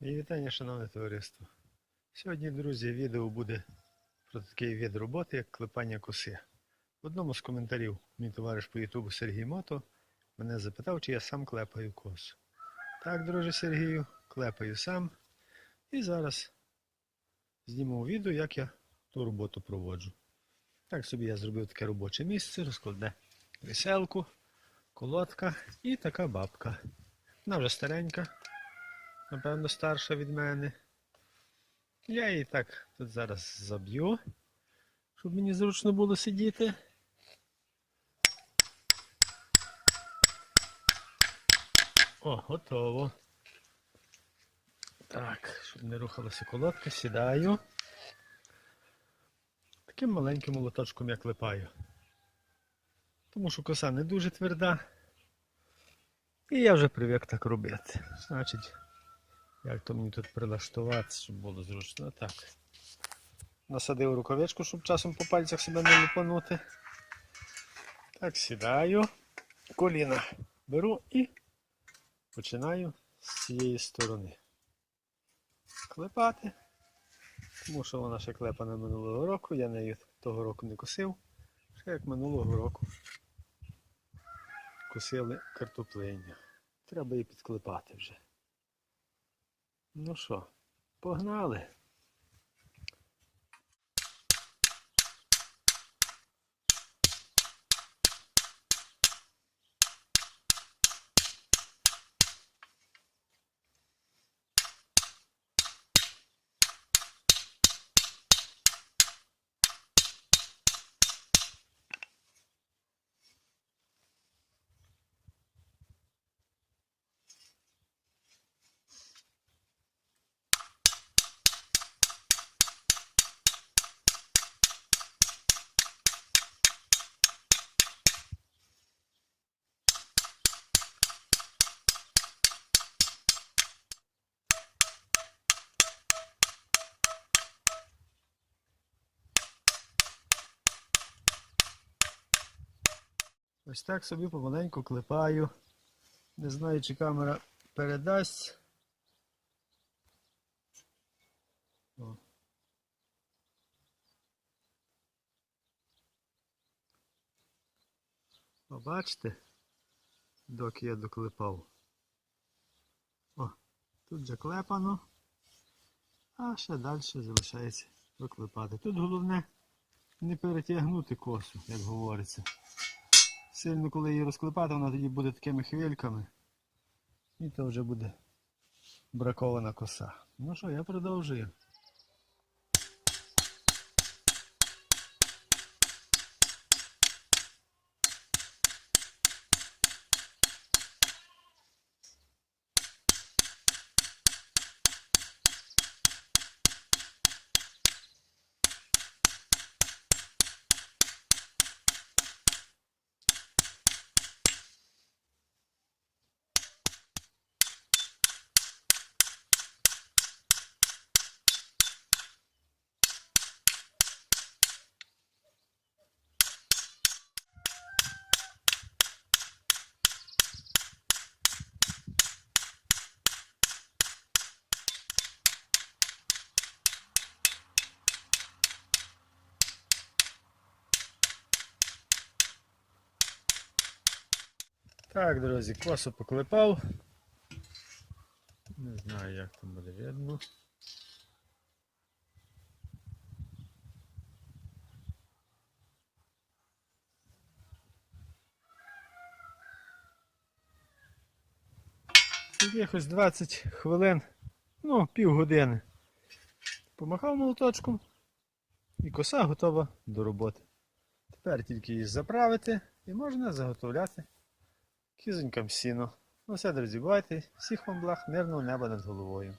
І вітання, шановне товариство. Сьогодні, друзі, відео буде про такий вид роботи, як клепання коси. В одному з коментарів мій товариш по Ютубу Сергій Мото мене запитав, чи я сам клепаю косу. Так, друже Сергію, клепаю сам. І зараз зніму відео, як я ту роботу проводжу. Так собі я зробив таке робоче місце, розкладне веселку, колодка і така бабка. Вона вже старенька напевно, старша від мене. Я її так тут зараз заб'ю, щоб мені зручно було сидіти. О, готово. Так, щоб не рухалася колодка, сідаю. Таким маленьким молоточком я клепаю. Тому що коса не дуже тверда. І я вже привик так робити. Значить, як то мені тут прилаштувати, щоб було зручно. Так. Насадив рукавичку, щоб часом по пальцях себе не лупанути. Так, сідаю, коліна беру і починаю з цієї сторони. Клепати. Тому що вона ще клепана минулого року, я нею того року не косив. Ще як минулого року косили картоплиню. Треба її підклепати вже. Ну що, погнали. Ось так собі помаленьку клепаю. Не знаю, чи камера передасть. О. О, бачите, доки я доклепав. О, тут же клепано, а ще далі залишається доклепати. Тут головне не перетягнути косу, як говориться. Сильно, коли її розклепати, вона тоді буде такими хвильками. І то вже буде бракована коса. Ну що, я продовжую. Так, друзі, косу поклепав. Не знаю, як там буде видно. Якихось 20 хвилин, ну, півгодини. Помахав молоточком і коса готова до роботи. Тепер тільки її заправити і можна заготовляти кізонькам сіно. Ну все, друзі, бувайте. Всіх вам благ, мирного неба над головою.